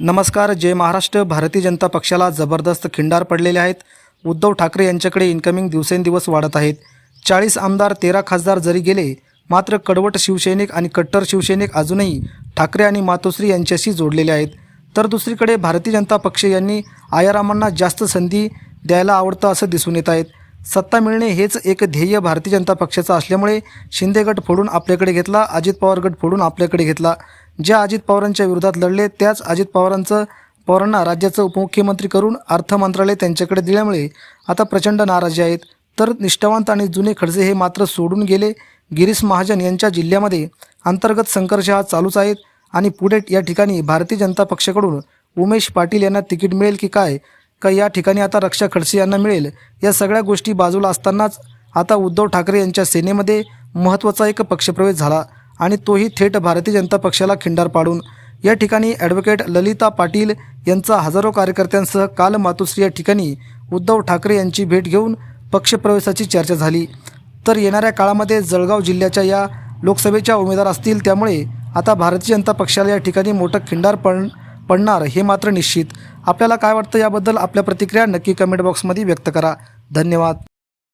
नमस्कार जय महाराष्ट्र. भारतीय जनता पक्षाला जबरदस्त खिंडार पडलेले आहेत. उद्धव ठाकरे यांच्याकडे इन्कमिंग दिवसेंदिवस वाढत आहेत. चाळीस आमदार तेरा खासदार जरी गेले मात्र कडवट शिवसैनिक आणि कट्टर शिवसैनिक अजूनही ठाकरे आणि मातोश्री यांच्याशी जोडलेले आहेत. तर दुसरीकडे भारतीय जनता पक्ष यांनी आयारामांना जास्त संधी द्यायला आवडतं असं दिसून येत आहेत सत्ता मिळणे हेच एक ध्येय भारतीय जनता पक्षाचं असल्यामुळे शिंदे गट फोडून आपल्याकडे घेतला अजित पवार गट फोडून आपल्याकडे घेतला. ज्या अजित पवारांच्या विरोधात लढले त्याच अजित पवारांचं पवारांना राज्याचं उपमुख्यमंत्री करून अर्थ मंत्रालय त्यांच्याकडे दिल्यामुळे आता प्रचंड नाराजी आहेत. तर निष्ठावंत आणि जुने खडसे हे मात्र सोडून गेले. गिरीश महाजन यांच्या जिल्ह्यामध्ये अंतर्गत संघर्ष हा चालूच आहेत आणि पुढे या ठिकाणी भारतीय जनता पक्षाकडून उमेश पाटील यांना तिकीट मिळेल की काय? का या ठिकाणी आता रक्षा खडसे यांना मिळेल? या सगळ्या गोष्टी बाजूला असतानाच आता उद्धव ठाकरे यांच्या सेनेमध्ये महत्त्वाचा एक पक्षप्रवेश झाला. आणि तोही थेट भारतीय जनता पक्षाला खिंडार पाडून. या ठिकाणी ॲडव्होकेट ललिता पाटील यांचा हजारो कार्यकर्त्यांसह काल मातोश्री या ठिकाणी उद्धव ठाकरे यांची भेट घेऊन पक्षप्रवेशाची चर्चा झाली. तर येणाऱ्या काळामध्ये जळगाव जिल्ह्याच्या या लोकसभेच्या उमेदवार असतील त्यामुळे आता भारतीय जनता पक्षाला या ठिकाणी मोठं खिंडार पड पडणार हे मात्र निश्चित. आपल्याला काय वाटतं याबद्दल आपल्या प्रतिक्रिया नक्की कमेंट बॉक्समध्ये व्यक्त करा. धन्यवाद.